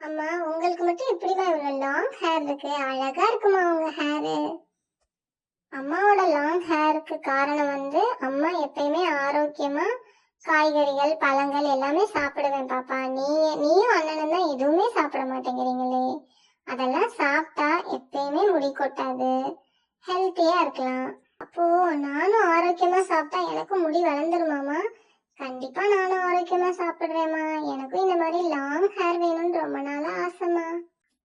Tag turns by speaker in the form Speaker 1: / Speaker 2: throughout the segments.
Speaker 1: அம்மா உங்களுக்கு மட்டும் இப்படிதான் இவ்வளவு லாங் ஹேர் இருக்கு. அழகா இருக்குமா உங்க ஹேரு அம்மாவோட லாங் ஹேருக்கு காரணம் வந்து அம்மா எப்பயுமே ஆரோக்கியமா காய்கறிகள் பழங்கள் எல்லாமே சாப்பிடுவேன் பாப்பா. நீ நீயும் அண்ணனும் தான் எதுவுமே சாப்பிட மாட்டேங்கிறீங்களே. அதெல்லாம் சாப்பிட்டா எப்பயுமே முடி கொட்டாது. ஹெல்த்தியா இருக்கலாம். அப்போ நானும் ஆரோக்கியமா சாப்பிட்டா எனக்கும் முடி வளர்ந்துருமாமா கண்டிப்பா நானும் ஆரோக்கியமா சாப்பிடுறேம்மா எனக்கும் இந்த மாதிரி லாங் ஹேர் வேணும். ரொம்ப நாளா ஆசைமா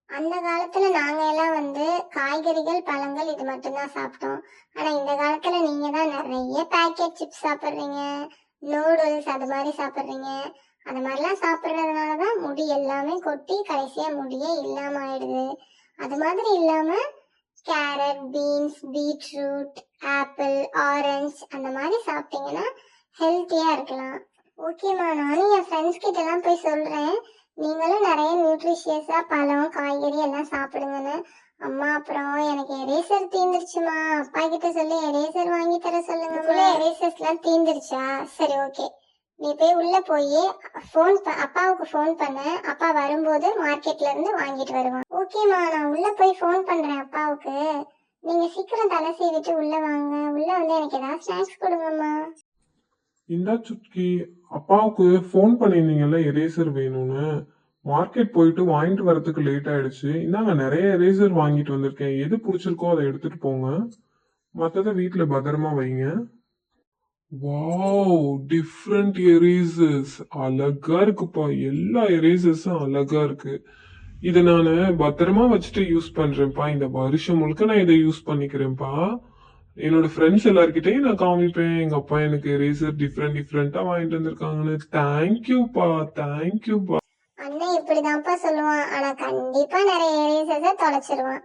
Speaker 1: அந்த காலத்துல நாங்க எல்லாம் வந்து காய்கறிகள் பழங்கள் இது மட்டும்தான் சாப்பிட்டோம். ஆனா இந்த காலத்துல நீங்க தான் நிறைய பேக்கெட் சிப்ஸ் சாப்பிடுறீங்க நூடுல்ஸ் அது மாதிரி சாப்பிடுறீங்க. அது மாதிரிலாம் சாப்பிட்றதுனாலதான் முடி எல்லாமே கொட்டி கடைசியா முடியே இல்லாம ஆயிடுது. அது மாதிரி இல்லாம carrot beans beetroot apple orange அந்த மாதிரி சாப்பிட்டீங்கன்னா ஹெல்த்தியா இருக்கலாம். ஓகேம்மா நானும் என் ஃப்ரெண்ட்ஸ் கிட்ட எல்லாம் போய் சொல்றேன். நீங்களும் நிறைய நியூட்ரிஷியஸா பழம் காய்கறி எல்லாம் சாப்பிடுங்கன்னு. அம்மா அப்புறம் எனக்கு எரேசர் தீந்துருச்சுமா. அப்பா கிட்ட சொல்லி எரேசர் வாங்கி தர சொல்லுங்க எரேசர்ஸ் எல்லாம் தீந்துருச்சா? சரி ஓகே நீ போய் உள்ள போய் ஃபோன் அப்பாவுக்கு ஃபோன் பண்ண. அப்பா வரும்போது மார்க்கெட்ல இருந்து வாங்கிட்டு வருவான். ஓகேம்மா நான் உள்ள போய் ஃபோன் பண்றேன் அப்பாவுக்கு. நீங்க சீக்கிரம் தலை சீவிட்டு உள்ள வாங்க. உள்ள வந்து எனக்கு ஏதாவது ஸ்நாக்ஸ் கொடுங்கம்மா.
Speaker 2: இந்தா சுட்கி அப்பாவுக்கு ஃபோன் பண்ணியிருந்தீங்கல்ல எரேசர் வேணும்னு. மார்க்கெட் போயிட்டு வாங்கிட்டு வரதுக்கு லேட் ஆயிடுச்சு. இந்தாங்க நிறைய எரேசர் வாங்கிட்டு வந்திருக்கேன். எது பிடிச்சிருக்கோ அதை எடுத்துட்டு போங்க. மற்றதை வீட்டில் பத்திரமா வைங்க. வாவ் டிஃப்ரெண்ட் எரேசர்ஸ் அழகா இருக்குப்பா. எல்லா எரேசர்ஸும் அழகா இருக்கு. இதை நான் பத்திரமா வச்சுட்டு யூஸ் பண்றேன்ப்பா. இந்த வருஷம் முழுக்க நான் இதை யூஸ் பண்ணிக்கிறேன்ப்பா. என்னோட ஃப்ரெண்ட்ஸ் எல்லார்கிட்டயும் நான் காமிப்பேன். எங்க அப்பா எனக்கு ரேசர் டிஃப்ரெண்ட் டிஃப்ரெண்டா வாங்கிட்டு வந்திருக்காங்கன்னு. தேங்க்யூப்பா தேங்க்யூப்பா
Speaker 1: அண்ணன் இப்படிதான்ப்பா சொல்லுவான். ஆனா கண்டிப்பா நிறைய எரேசர்ஸ தொலைச்சிருவான்.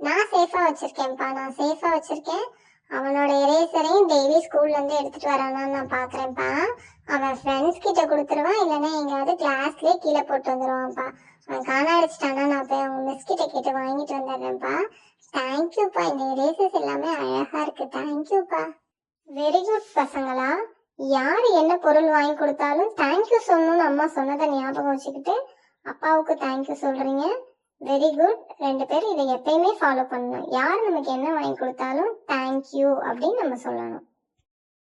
Speaker 1: நான் சேஃபா வச்சிருக்கேன்ப்பா. நான் சேஃபா வச்சிருக்கேன். அவனோட எரேசரையும் டெய்லி ஸ்கூல்ல இருந்து எடுத்துட்டு வரானான்னு நான் பாக்குறேன்ப்பா. அவன் ஃப்ரெண்ட்ஸ் கிட்ட கொடுத்துருவான். இல்லைன்னா எங்கேயாவது கிளாஸ்லயே கீழே போட்டு வந்துருவான்ப்பா. அவன் காண அடிச்சிட்டானா நான் போய் அவங்க மிஸ் கிட்ட கேட்டு வாங்கிட்டு வந்துடுறேன்ப்பா. தேங்க்யூப்பா இந்த இரேசஸ் எல்லாமே அழகா இருக்கு. தேங்க்யூப்பா வெரி குட் பசங்களா. யார் என்ன பொருள் வாங்கி கொடுத்தாலும் தேங்க்யூ சொல்லணும்னு அம்மா சொன்னதை ஞாபகம் வச்சுக்கிட்டு அப்பாவுக்கு தேங்க்யூ சொல்றீங்க. வெரி குட் ரெண்டு பேரும் இதை எப்பயுமே ஃபாலோ பண்ணணும். யார் நமக்கு என்ன வாங்கி கொடுத்தாலும் தேங்க்யூ அப்படின்னு நம்ம சொல்லணும்.